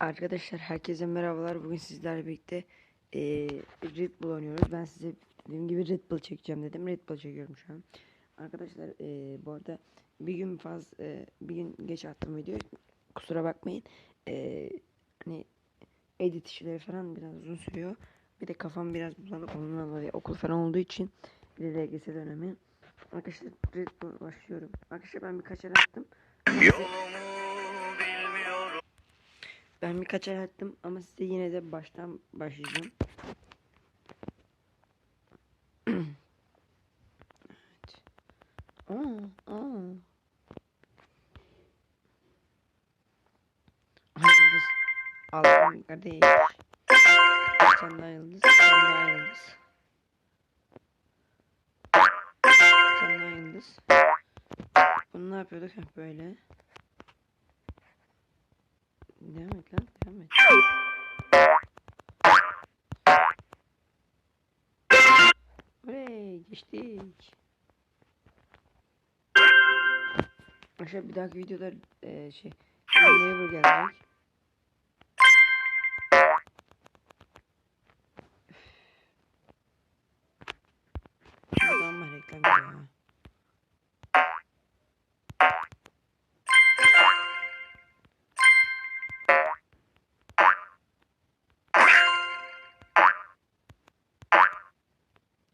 Arkadaşlar herkese merhabalar. Bugün sizlerle birlikte eee Red Bull oynuyoruz. Ben size dediğim gibi Red Bull çekeceğim dedim. Red Bull çekiyorum şu an. Arkadaşlar eee, bu arada bir gün faz eee, bir gün geç attım videoyu. Kusura bakmayın. Eee, hani edit işleri falan biraz uzun sürüyor. Bir de kafam biraz bulanık ondan dolayı okul falan olduğu için bir de LGS dönemi. Arkadaşlar Red Bull başlıyorum. Arkadaşlar ben birkaç el attım. Ben birkaç el attım ama size yine de baştan başlayacağım. evet. Aa, aa. Ay yıldız. Allah'ım kardeş. Sen daha yıldız. Sen daha yıldız. Sen daha yıldız. Bunu ne yapıyorduk? Hep böyle. Devam et lan. Devam et. Oley geçtik. Aşağı bir dahaki videoda e, şey Neighbor gelecek.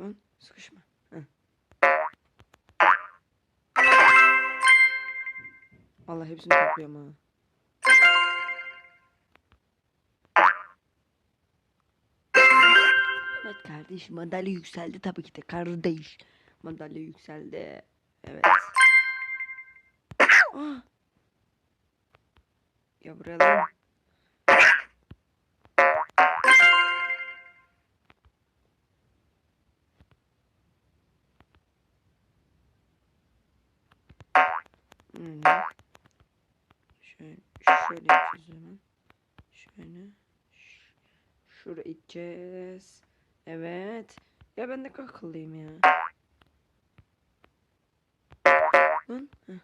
Lan sıkışma. Heh. Vallahi hepsini topluyorum ha. Evet kardeş madalya yükseldi tabii ki de kardeş. Madalya yükseldi. Evet. Ah. Ya buraya lan. Öyle. Şöyle, şöyle yapacağız hemen. Şöyle. Şuraya iteceğiz. Evet. Ya ben de akıllıyım ya. Lan. heh.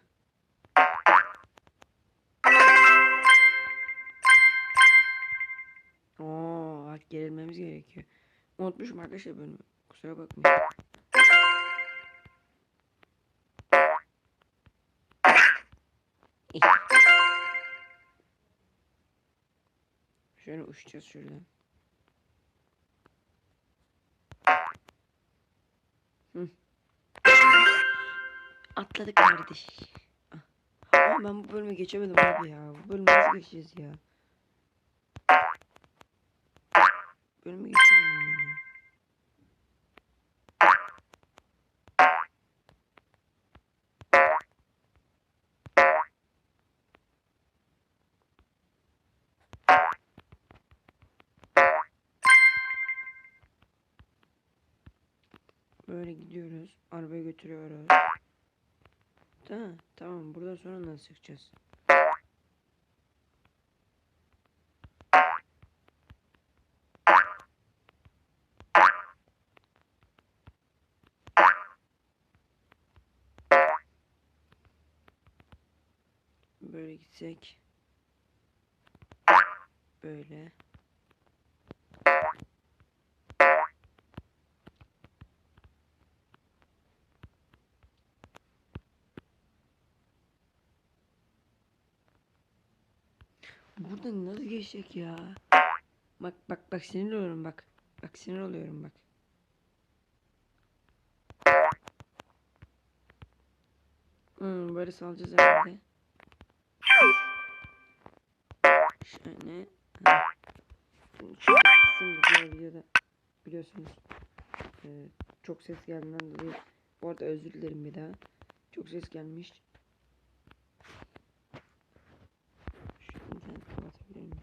Oo, gerilmemiz gerekiyor. Unutmuşum arkadaşlar bölümü. Kusura bakmayın. Şöyle uçacağız şuradan. Hı. Atladık kardeş. Ah. Ama ben bu bölümü geçemedim abi ya. Bu bölümü nasıl geçeceğiz ya? Bölümü geçemedim Böyle gidiyoruz. Arabayı götürüyoruz. Tamam, tamam. Buradan sonra nasıl çıkacağız? Böyle gitsek. Böyle. Geçecek ya? Bak bak bak sinir oluyorum bak. Bak sinir oluyorum bak. Hmm, böyle salacağız herhalde. Şöyle. Da diğer videoda biliyorsunuz. Ee, çok ses geldiğinden dolayı. Bu arada özür dilerim bir daha. Çok ses gelmiş. Şu internet kapatabilir miyim?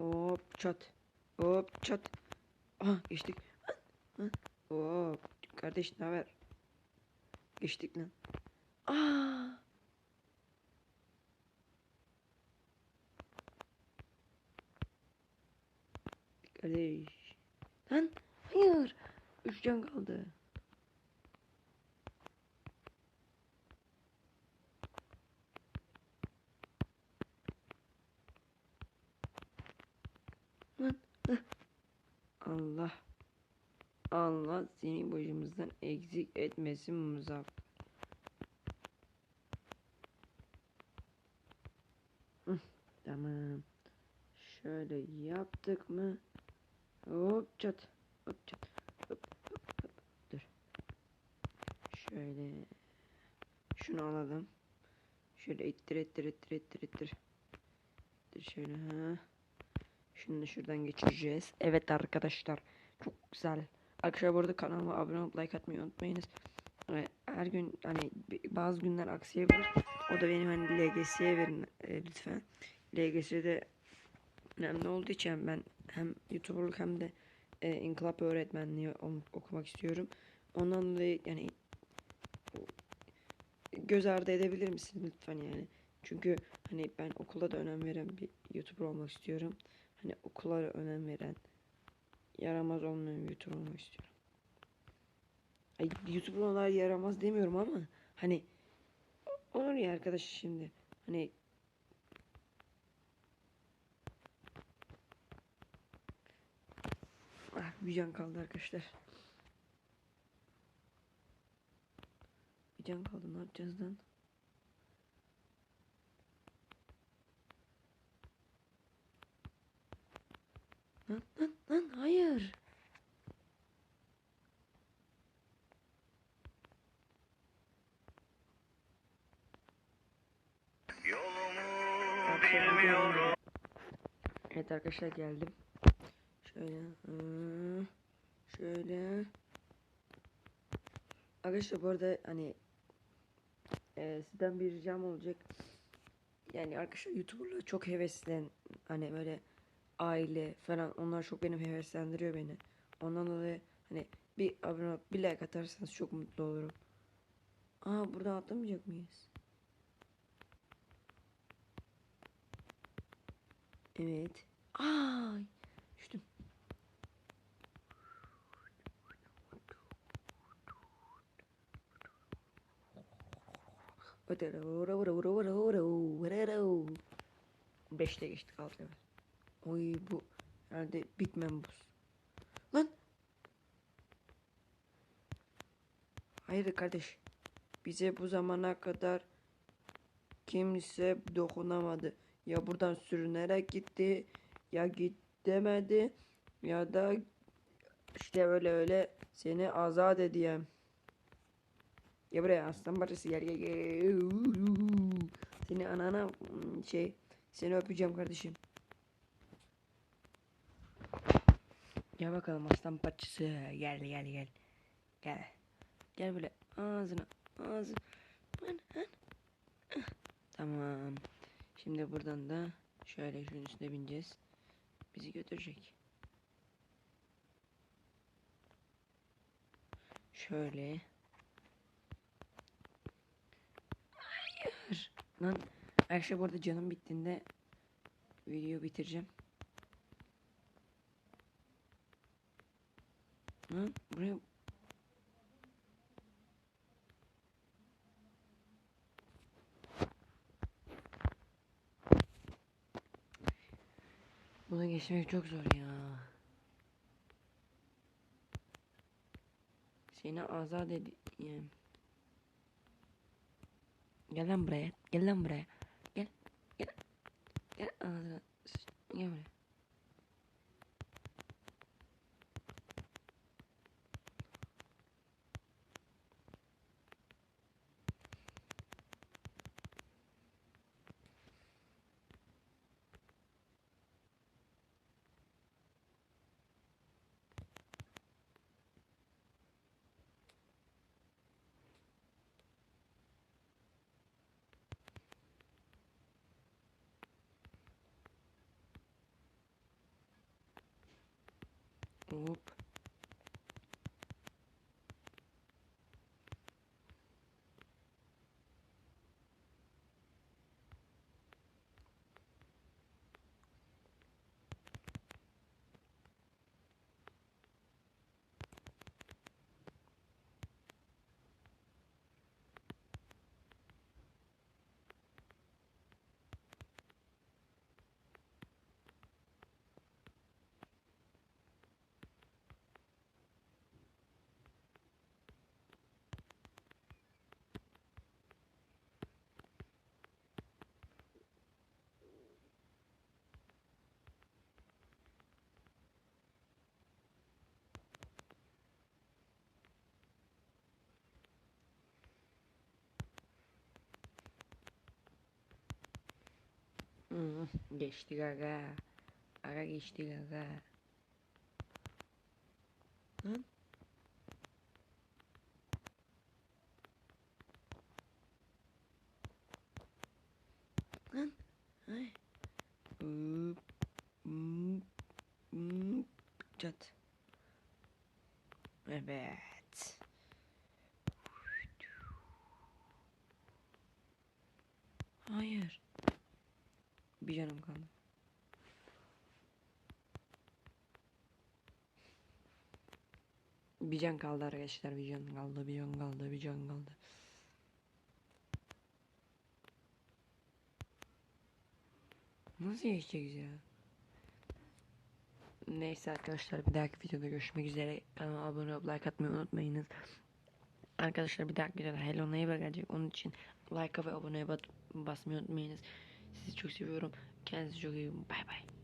Hop çat. Hop çat. Aha geçtik. Hop. Kardeş ne haber? Geçtik lan. Aa. Kardeş. Lan hayır. Üç can kaldı. Allah. Allah seni başımızdan eksik etmesin Muzaffer. Tamam. Şöyle yaptık mı? Hop çat. Hop çat. Hop, hop, hop. Dur. Şöyle. Şunu alalım. Şöyle ittir ittir ittir ittir ittir. İttir şöyle ha. Da şuradan geçireceğiz. Evet arkadaşlar. Çok güzel. Arkadaşlar bu arada kanalıma abone olup like atmayı unutmayınız. Her gün hani bazı günler aksayabilir. O da benim hani LGS'ye verin e, lütfen. LGS'de önemli olduğu için ben hem YouTuber'lık hem de e, inkılap öğretmenliği okumak istiyorum. Ondan dolayı yani göz ardı edebilir misiniz lütfen yani. Çünkü hani ben okula da önem veren bir YouTuber olmak istiyorum. Hani okula önem veren yaramaz olmayan YouTuber olmak istiyorum. Ay, YouTuber olarak yaramaz demiyorum ama hani olur ya arkadaş şimdi hani ah bir can kaldı arkadaşlar. Bir can kaldı ne yapacağız lan? Lan lan lan hayır. Arkadaşlar, Evet arkadaşlar geldim. Şöyle. Şöyle. Arkadaşlar bu arada hani e, sizden bir ricam olacak. Yani arkadaşlar YouTuber'la çok heveslen hani böyle aile falan onlar çok benim heveslendiriyor beni. Ondan dolayı hani bir abone olup bir like atarsanız çok mutlu olurum. Aa buradan atlamayacak mıyız? Evet. Ay düştüm. Beşte geçtik altı. Oy bu herhalde bitmem buz. Lan. Hayır kardeş. Bize bu zamana kadar kimse dokunamadı. Ya buradan sürünerek gitti ya git demedi ya da işte öyle öyle seni azat edeyim. Ya buraya aslan parçası gel gel gel. Seni anana şey seni öpeceğim kardeşim. Gel bakalım aslan parçası gel gel gel. Gel. Gel böyle ağzına ağzına. Ah, Tamam. Şimdi buradan da şöyle şunun üstüne bineceğiz. Bizi götürecek. Şöyle. Hayır. Lan Arkadaşlar bu arada canım bittiğinde video bitireceğim. Lan buraya Bunu geçmek çok zor ya. Seni azat edeyim. Gel lan buraya. Gel lan buraya. Gel. Gel. Gel Gel buraya. Hop. Hı, geçtik aga. Aga geçtik aga. Lan. Lan. Ay. Çat. Evet. Hayır. Bir canım kaldı. Bir can kaldı arkadaşlar. Bir can kaldı. Bir can kaldı. Bir can kaldı. Nasıl geçeceğiz ya? Neyse arkadaşlar bir dahaki videoda görüşmek üzere. Kanalıma abone olup like atmayı unutmayınız. Arkadaşlar bir dahaki videoda Hello Neighbor gelecek. Onun için like'a ve aboneye basmayı unutmayınız. Sizi çok seviyorum. Kendinize çok iyi bakın. Bay bay.